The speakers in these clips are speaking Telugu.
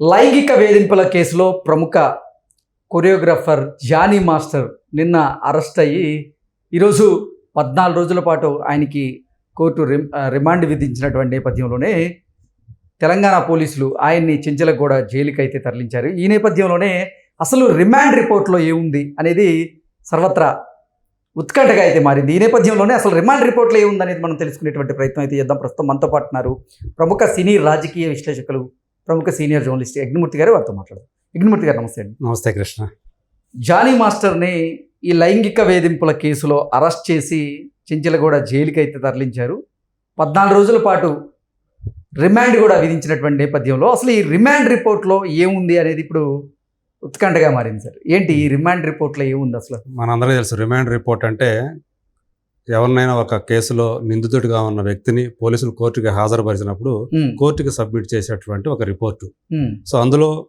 లైంగిక వేధింపుల కేసులో ప్రముఖ కొరియోగ్రాఫర్ జానీ మాస్టర్ నిన్న అరెస్ట్ అయ్యి ఈరోజు పద్నాలుగు రోజుల పాటు ఆయనకి కోర్టు రిమ్ రిమాండ్ విధించినటువంటి నేపథ్యంలోనే తెలంగాణ పోలీసులు ఆయన్ని చెంచలగూడ కూడా జైలుకి అయితే తరలించారు. ఈ నేపథ్యంలోనే అసలు రిమాండ్ రిపోర్ట్లో ఏముంది అనేది సర్వత్రా ఉత్కంఠగా అయితే మారింది. ఈ నేపథ్యంలోనే అసలు రిమాండ్ రిపోర్ట్లో ఏముంది అనేది మనం తెలుసుకునేటువంటి ప్రయత్నం అయితే చేద్దాం. ప్రస్తుతం మనతో పాటు ఉన్నారు ప్రముఖ సినీ రాజకీయ విశ్లేషకులు ప్రముఖ సీనియర్ జర్నలిస్ట్ యజ్ఞమూర్తి గారు వారితో మాట్లాడదాం. యజ్ఞమూర్తి గారు నమస్తే అండి. నమస్తే కృష్ణ. జానీ మాస్టర్ని ఈ లైంగిక వేధింపుల కేసులో అరెస్ట్ చేసి చెంచలగూడ జైలుకి అయితే తరలించారు. పద్నాలుగు రోజుల పాటు రిమాండ్ కూడా విధించినటువంటి నేపథ్యంలో అసలు ఈ రిమాండ్ రిపోర్ట్లో ఏముంది అనేది ఇప్పుడు ఉత్కంఠగా మారింది సార్. ఏంటి ఈ రిమాండ్ రిపోర్ట్లో ఏముంది అసలు? మనందరికీ తెలుసు రిమాండ్ రిపోర్ట్ అంటే ఎవరినైనా ఒక కేసులో నిందితుడిగా ఉన్న వ్యక్తిని పోలీసులు కోర్టుకి హాజరుపరిచినప్పుడు కోర్టుకి సబ్మిట్ చేసేటువంటి ఒక రిపోర్టు. సో అందులో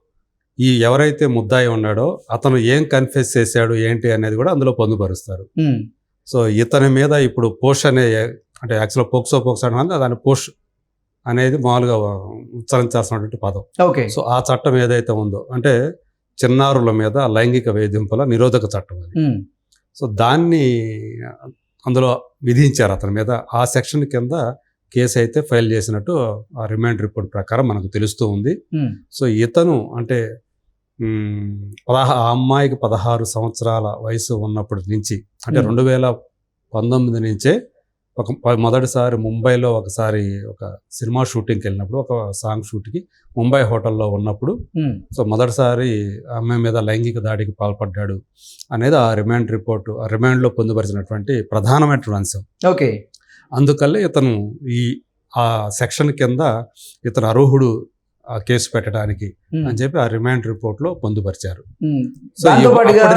ఈ ఎవరైతే ముద్దాయి ఉన్నాడో అతను ఏం కన్ఫెస్ చేశాడు ఏంటి అనేది కూడా అందులో పొందుపరుస్తారు. సో ఇతని మీద ఇప్పుడు పోష్ అనే అంటే యాక్చువల్గా పోక్సో పోక్సో అంటే దాని పోష్ అనేది మామూలుగా ఉచ్చరించాల్సినటువంటి పదం. ఓకే. సో ఆ చట్టం ఏదైతే ఉందో అంటే చిన్నారుల మీద లైంగిక వేధింపుల నిరోధక చట్టం అది. సో దాన్ని అందులో విధించారు అతని మీద. ఆ సెక్షన్ కింద కేసు అయితే ఫైల్ చేసినట్టు ఆ రిమాండ్ రిపోర్ట్ ప్రకారం మనకు తెలుస్తూ ఉంది. సో ఇతను అంటే పదహా ఆ అమ్మాయికి పదహారు సంవత్సరాల వయసు ఉన్నప్పటి నుంచి అంటే. రెండు వేల పంతొమ్మిది నుంచే ఒక మొదటిసారి ముంబైలో ఒకసారి ఒక సినిమా షూటింగ్కి వెళ్ళినప్పుడు ఒక సాంగ్ షూట్కి ముంబై హోటల్లో ఉన్నప్పుడు సో మొదటిసారి ఆ అమ్మాయి మీద లైంగిక దాడికి పాల్పడ్డాడు అనేది ఆ రిమాండ్ రిపోర్టు ఆ రిమాండ్లో పొందుపరిచినటువంటి ప్రధానమైనటువంటి అంశం ఓకే. అందుకల్లే ఇతను ఈ ఆ సెక్షన్ కింద ఇతను అర్హుడు ఆ కేసు పెట్టడానికి అని చెప్పి ఆ రిమాండ్ రిపోర్ట్లో పొందుపరిచారు. ఉమ్. సో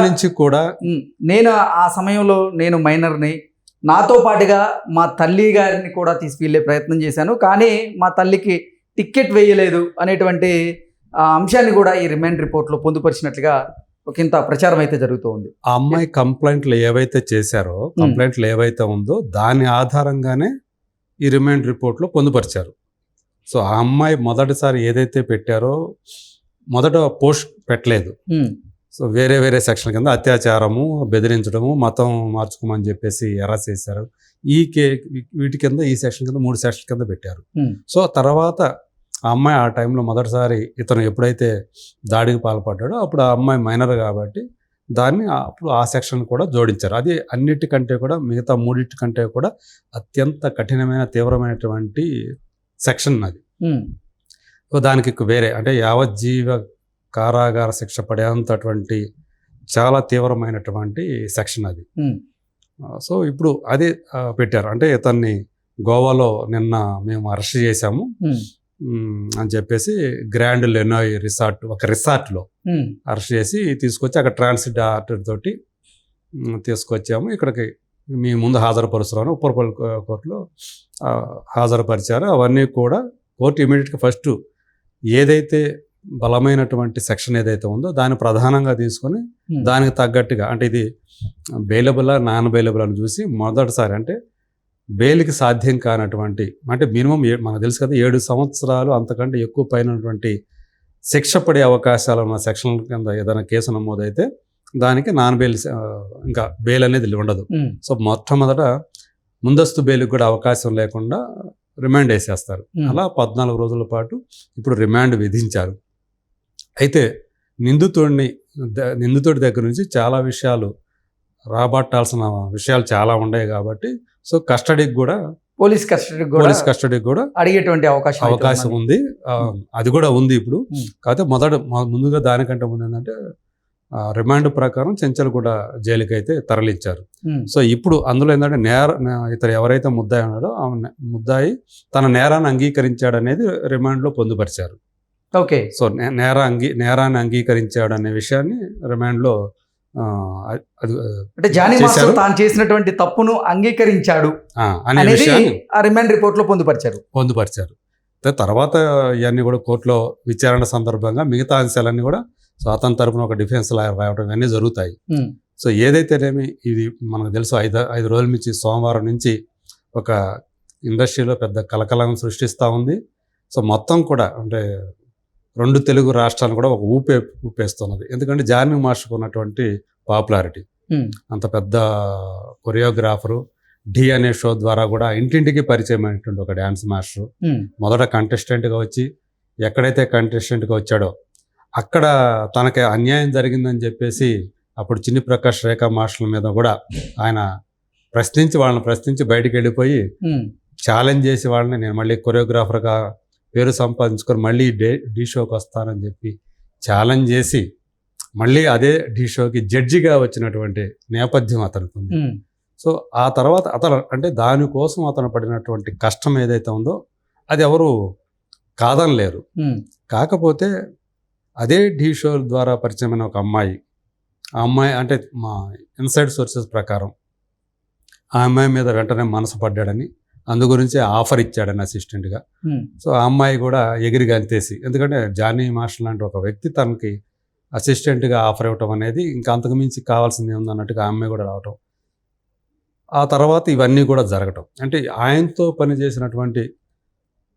నుంచి కూడా నేను ఆ సమయంలో నేను మైనర్ని నాతో పాటుగా మా తల్లి గారిని కూడా తీసుకెళ్ళే ప్రయత్నం చేశాను. కానీ మా తల్లికి టికెట్ వేయలేదు అనేటువంటి ఆ, అంశాన్ని కూడా ఈ రిమాండ్ రిపోర్ట్లో పొందుపరిచినట్లుగా ఒక ఇంత ప్రచారం అయితే జరుగుతూ ఉంది ఆ అమ్మాయి కంప్లైంట్లు ఏవైతే చేశారో కంప్లైంట్లు ఏవైతే ఉందో దాని ఆధారంగానే ఈ రిమాండ్ రిపోర్ట్లో పొందుపరిచారు. సో ఆ అమ్మాయి మొదటిసారి ఏదైతే పెట్టారో మొదట పోస్ట్ పెట్టలేదు. సో వేరే వేరే సెక్షన్ కింద అత్యాచారము బెదిరించడము మతం మార్చుకోమని చెప్పేసి ఎరా చేశారు. ఈ కే వీటి కింద ఈ సెక్షన్ కింద మూడు సెక్షన్ కింద పెట్టారు. సో తర్వాత ఆ అమ్మాయి ఆ టైంలో మొదటిసారి ఇతను ఎప్పుడైతే దాడికి పాల్పడ్డాడో అప్పుడు ఆ అమ్మాయి మైనర్ కాబట్టి దాన్ని అప్పుడు ఆ సెక్షన్ కూడా జోడించారు. అది అన్నిటికంటే కూడా మిగతా మూడింటికంటే కూడా అత్యంత కఠినమైన తీవ్రమైనటువంటి సెక్షన్ అది. దానికి వేరే అంటే యావజ్జీవ కారాగార శిక్ష పడేంతటువంటి చాలా తీవ్రమైనటువంటి సెక్షన్ అది. సో ఇప్పుడు అదే పెట్టారు. అంటే ఇతన్ని గోవాలో నిన్న మేము అరెస్ట్ చేశాము. అని చెప్పేసి గ్రాండ్ లెనాయ్ రిసార్ట్ ఒక రిసార్ట్లో అరెస్ట్ చేసి తీసుకొచ్చి అక్కడ ట్రాన్సిట్ ఆర్డర్ తోటి తీసుకొచ్చాము. ఇక్కడికి మీ ముందు హాజరుపరుస్తున్నాను. ఉప్పరపల్లి కోర్టులో హాజరుపరిచారు. అవన్నీ కూడా కోర్టు ఇమీడియట్గా ఫస్ట్ ఏదైతే బలమైనటువంటి సెక్షన్ ఏదైతే ఉందో దాన్ని ప్రధానంగా తీసుకొని ఉమ్, దానికి తగ్గట్టుగా అంటే ఇది బెయిలబుల్ నాన్ బెయిలబుల్ అని చూసి మొదటిసారి అంటే బెయిల్కి సాధ్యం కానటువంటి అంటే మినిమం ఏ- మనకు తెలుసు కదా ఏడు సంవత్సరాలు అంతకంటే ఎక్కువ పైనటువంటి శిక్ష పడే అవకాశాలు ఉన్న సెక్షన్ కింద ఏదైనా కేసు నమోదైతే దానికి నాన్ బెయిల్ ఇంకా బెయిల్ అనేది ఉండదు. ఉమ్, సో మొట్టమొదట ముందస్తు బెయిల్కి కూడా అవకాశం లేకుండా రిమాండ్ వేసేస్తారు. ఉమ్, అలా పద్నాలుగు రోజుల పాటు ఇప్పుడు రిమాండ్ విధించారు. అయితే నిందితుడిని నిందితుడి దగ్గర నుంచి చాలా విషయాలు రాబట్టాల్సిన విషయాలు చాలా ఉన్నాయి కాబట్టి సో కస్టడీకి కూడా పోలీస్ కస్టడీ కూడా పోలీస్ కస్టడీకి కూడా అడిగేటువంటి అవకాశం అవకాశం. ఉంది. అది కూడా ఉంది ఇప్పుడు. కాకపోతే మొదట ముందుగా దానికంటే ముందు ఏంటంటే రిమాండ్ ప్రకారం చెంచల్గూడ జైలుకి అయితే తరలించారు. సో ఇప్పుడు అందులో ఏంటంటే నేర ఇతను ఎవరైతే ముద్దాయి ఉన్నాడో ఆ ముద్దాయి తన నేరాన్ని అంగీకరించాడు అనేది రిమాండ్లో పొందుపరిచారు. ఓకే. సో నేర అంగీ నేరాన్ని అంగీకరించాడు అనే విషయాన్ని రిమాండ్లో అంటే జానీ మాస్టర్. తాను చేసినటువంటి తప్పును అంగీకరించాడు అనేది విషయాన్ని ఆ రిమాండ్ రిపోర్ట్లో పొందుపరిచారు. పొందుపరిచారు. అయితే తర్వాత ఇవన్నీ కూడా కోర్టులో విచారణ సందర్భంగా మిగతా అంశాలన్నీ కూడా సో అతని తరపున ఒక డిఫెన్స్ లాయర్ రావడం ఇవన్నీ జరుగుతాయి. సో ఏదైతేనేమి ఇది మనకు తెలుసు ఐదు ఐదు రోజుల నుంచి సోమవారం నుంచి ఒక ఇండస్ట్రీలో పెద్ద కలకలం సృష్టిస్తూ ఉంది. సో మొత్తం కూడా అంటే రెండు తెలుగు రాష్ట్రాలను కూడా ఒక ఊపే ఊపేస్తున్నది. ఎందుకంటే జానీ మాస్టర్కి ఉన్నటువంటి పాపులారిటీ. అంత పెద్ద కొరియోగ్రాఫరు డి అనే షో ద్వారా కూడా ఇంటింటికి పరిచయం అయినటువంటి ఒక డ్యాన్స్ మాస్టర్. మొదట కంటెస్టెంట్గా వచ్చి ఎక్కడైతే కంటెస్టెంట్గా వచ్చాడో అక్కడ తనకి అన్యాయం జరిగిందని చెప్పేసి అప్పుడు చిన్ని ప్రకాష్ రేఖ మాస్టర్ల మీద కూడా ఆయన ప్రశ్నించి వాళ్ళని ప్రశ్నించి బయటికి వెళ్ళిపోయి ఛాలెంజ్ చేసి వాళ్ళని నేను మళ్ళీ కొరియోగ్రాఫర్గా పేరు సంపాదించుకొని మళ్ళీ డే ఢీ షోకి వస్తానని చెప్పి ఛాలెంజ్ చేసి మళ్ళీ అదే ఢీ షోకి జడ్జిగా వచ్చినటువంటి నేపథ్యం అతనికి ఉంది. సో ఆ తర్వాత అతను అంటే దానికోసం అతను పడినటువంటి కష్టం ఏదైతే ఉందో అది ఎవరు కాదనలేరు. కాకపోతే అదే ఢీ షో ద్వారా పరిచయమైన ఒక అమ్మాయి ఆ అమ్మాయి అంటే మా ఇన్సైడ్ సోర్సెస్ ప్రకారం ఆ అమ్మాయి మీద వెంటనే మనసు పడ్డాడని అందు గురించి ఆఫర్ ఇచ్చాడని అసిస్టెంట్గా. ఉమ్, సో ఆ అమ్మాయి కూడా ఎగిరి గంతేసి ఎందుకంటే జానీ మాస్టర్ లాంటి ఒక వ్యక్తి తనకి అసిస్టెంట్గా ఆఫర్ ఇవ్వటం అనేది ఇంకా అంతకు మించి కావాల్సింది ఉందన్నట్టుగా ఆ అమ్మాయి కూడా రావటం. ఆ తర్వాత ఇవన్నీ కూడా జరగటం. అంటే ఆయనతో పనిచేసినటువంటి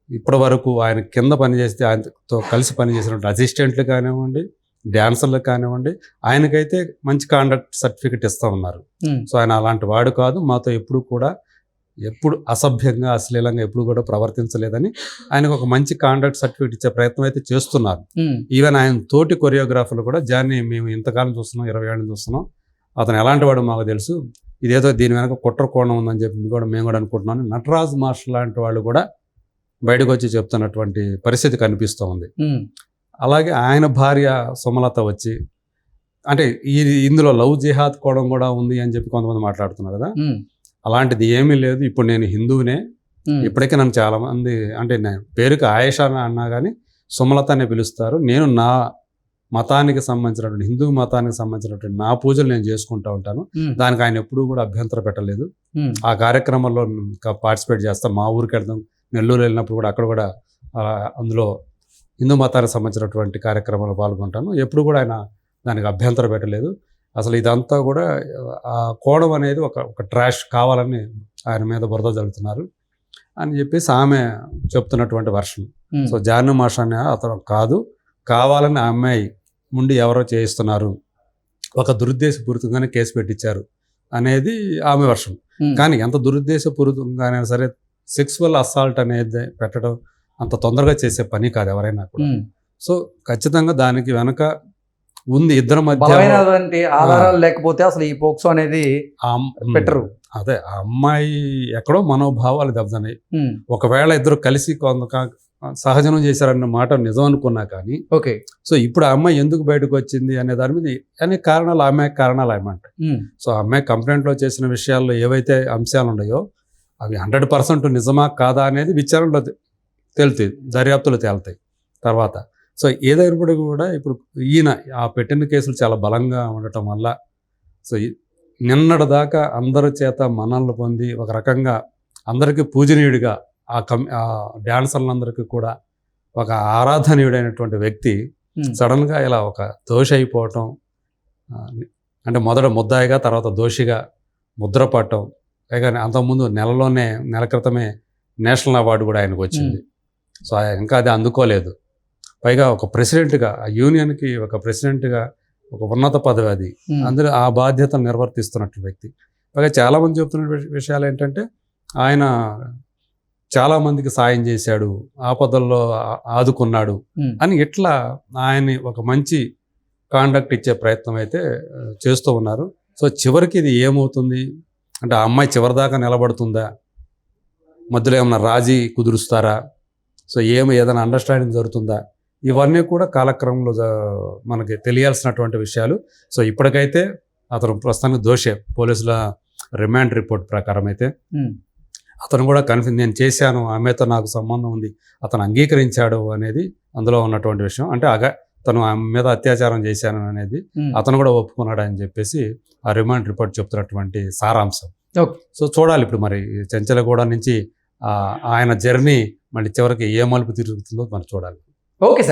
ఇప్పటి వరకు ఆయన కింద పనిచేస్తే ఆయనతో కలిసి పనిచేసినటువంటి అసిస్టెంట్లు కానివ్వండి డ్యాన్సర్లు కానివ్వండి ఆయనకైతే మంచి కాండక్ట్ సర్టిఫికెట్ ఇస్తూ ఉన్నారు. సో ఆయన అలాంటి వాడు కాదు. మాతో ఎప్పుడు కూడా ఎప్పుడు అసభ్యంగా అశ్లీలంగా ఎప్పుడు కూడా ప్రవర్తించలేదని ఆయనకు ఒక మంచి కాండక్ట్ సర్టిఫికేట్ ఇచ్చే ప్రయత్నం అయితే చేస్తున్నారు. ఈవెన్ ఆయన తోటి కొరియోగ్రాఫర్లు కూడా జాన్ని మేము ఇంతకాలం చూస్తున్నాం ఇరవై ఏళ్ళు చూస్తున్నాం. అతను ఎలాంటి వాడు మాకు తెలుసు. ఇదేదో దీని వెనక కుట్ర కోణం ఉందని చెప్పి కూడా మేము కూడా అనుకుంటున్నాం నటరాజ్ మాస్టర్ లాంటి వాళ్ళు కూడా బయటకు వచ్చి చెప్తున్నటువంటి పరిస్థితి కనిపిస్తూ ఉంది. అలాగే ఆయన భార్య సుమలత వచ్చి అంటే ఈ ఇందులో లవ్ జిహాద్ కోణం కూడా ఉంది అని చెప్పి కొంతమంది మాట్లాడుతున్నారు కదా. అలాంటిది ఏమీ లేదు. ఇప్పుడు నేను హిందువునే. ఇప్పటికే నన్ను చాలా మంది అంటే నేను పేరుకి ఆయేషా అని అన్నా కానీ సుమలత అనే పిలుస్తారు. నేను నా మతానికి సంబంధించినటువంటి హిందూ మతానికి సంబంధించినటువంటి నా పూజలు నేను చేసుకుంటూ ఉంటాను. దానికి ఆయన ఎప్పుడూ కూడా అభ్యంతరం పెట్టలేదు. ఆ కార్యక్రమంలో పార్టిసిపేట్ చేస్తాం మా ఊరికి వెళ్తాం నెల్లూరు వెళ్ళినప్పుడు కూడా అక్కడ కూడా అందులో హిందూ మతానికి సంబంధించినటువంటి కార్యక్రమాలు పాల్గొంటాను. ఎప్పుడు కూడా ఆయన దానికి అభ్యంతరం పెట్టలేదు. అసలు ఇదంతా కూడా ఆ కోణం అనేది ఒక ఒక ట్రాష్ కావాలని ఆయన మీద బురద జరుగుతున్నారు అని చెప్పేసి ఆమె చెప్తున్నటువంటి వర్షం. సో జాను మాష అనే అతను కాదు. కావాలని ఆ అమ్మాయి ముందు ఎవరో చేయిస్తున్నారు. ఒక దురుద్దేశపూరితంగానే కేసు పెట్టించారు అనేది ఆమె వర్షం. కానీ ఎంత దురుద్దేశపూరితంగానే సరే సెక్సువల్ అసాల్ట్ అనేది పెట్టడం అంత తొందరగా చేసే పని కాదు ఎవరైనా కూడా. సో ఖచ్చితంగా దానికి వెనక ఉంది ఇద్దరి మధ్య. బలమైనటువంటి ఆధారాలు లేకపోతే అసలు ఈ పోక్సో అనేది పెట్టరు. అదే ఆ అమ్మాయి ఎక్కడో మనోభావాలు దెబ్బతిన్నాయి. ఒకవేళ ఇద్దరు కలిసి కొంత సహజనం చేశారన్న మాట నిజం అనుకున్నా కానీ ఓకే. సో ఇప్పుడు ఆ అమ్మాయి ఎందుకు బయటకు వచ్చింది అనే దాని మీద అనేక కారణాలు ఆమె కారణాలు ఏమంటాయి ఉమ్, సో ఆ అమ్మాయి కంప్లైంట్లో చేసిన విషయాల్లో ఏవైతే అంశాలు ఉన్నాయో అవి హండ్రెడ్ పర్సెంట్ నిజమా కాదా అనేది విచారణలో తేలుతాయి దర్యాప్తులు తేలుతాయి. తర్వాత సో ఏదైనప్పటికీ కూడా ఇప్పుడు ఈయన ఆ పెట్టిన కేసులు చాలా బలంగా ఉండటం వల్ల సో నిన్నటి దాకా అందరి చేత మన్ననలు పొంది ఒక రకంగా అందరికీ పూజనీయుడిగా ఆ కం ఆ డాన్సర్లందరికీ కూడా ఒక ఆరాధనీయుడైనటువంటి వ్యక్తి సడన్గా ఇలా ఒక దోష అయిపోవటం అంటే మొదట ముద్దాయిగా తర్వాత దోషిగా ముద్ర పట్టడం పైగా అంతకుముందు నెలలోనే నెల క్రితమే నేషనల్ అవార్డు కూడా ఆయనకు వచ్చింది సో ఆయన ఇంకా అది అందుకోలేదు. పైగా ఒక ప్రెసిడెంట్గా ఆ యూనియన్కి ఒక ప్రెసిడెంట్గా ఒక ఉన్నత పదవి అది. అందులో ఆ బాధ్యతను నిర్వర్తిస్తున్నట్టు వ్యక్తి. పైగా చాలామంది చెప్తున్న విష- విషయాలు ఏంటంటే ఆయన చాలామందికి సాయం చేశాడు ఆపదల్లో ఆదుకున్నాడు అని ఇట్లా ఆయన్ని ఒక మంచి కాండక్ట్ ఇచ్చే ప్రయత్నం అయితే చేస్తూ ఉన్నారు. సో చివరికి ఇది ఏమవుతుంది? అంటే ఆ అమ్మాయి చివరిదాకా నిలబడుతుందా? మధ్యలో ఏమన్నా రాజీ కుదురుస్తారా? సో ఏమి ఏదైనా అండర్స్టాండింగ్ జరుగుతుందా? ఇవన్నీ కూడా కాలక్రమంలో మనకి తెలియాల్సినటువంటి విషయాలు. సో ఇప్పటికైతే అతను ప్రస్తుతానికి దోషే. పోలీసుల రిమాండ్ రిపోర్ట్ ప్రకారం అయితే. అతను కూడా కన్ఫ్యూజ్. నేను చేశాను ఆమెతో నాకు సంబంధం ఉంది అతను అంగీకరించాడు అనేది అందులో ఉన్నటువంటి విషయం. అంటే అగ తను ఆమె మీద అత్యాచారం చేశాను అనేది. అతను కూడా ఒప్పుకున్నాడు అని చెప్పేసి ఆ రిమాండ్ రిపోర్ట్ చెప్తున్నటువంటి సారాంశం. ఓకే. సో చూడాలి ఇప్పుడు మరి. చెంచలగూడ నుంచి ఆయన జర్నీ మళ్ళీ చివరికి ఏ మలుపు తిరుగుతుందో మనం చూడాలి. ఓకే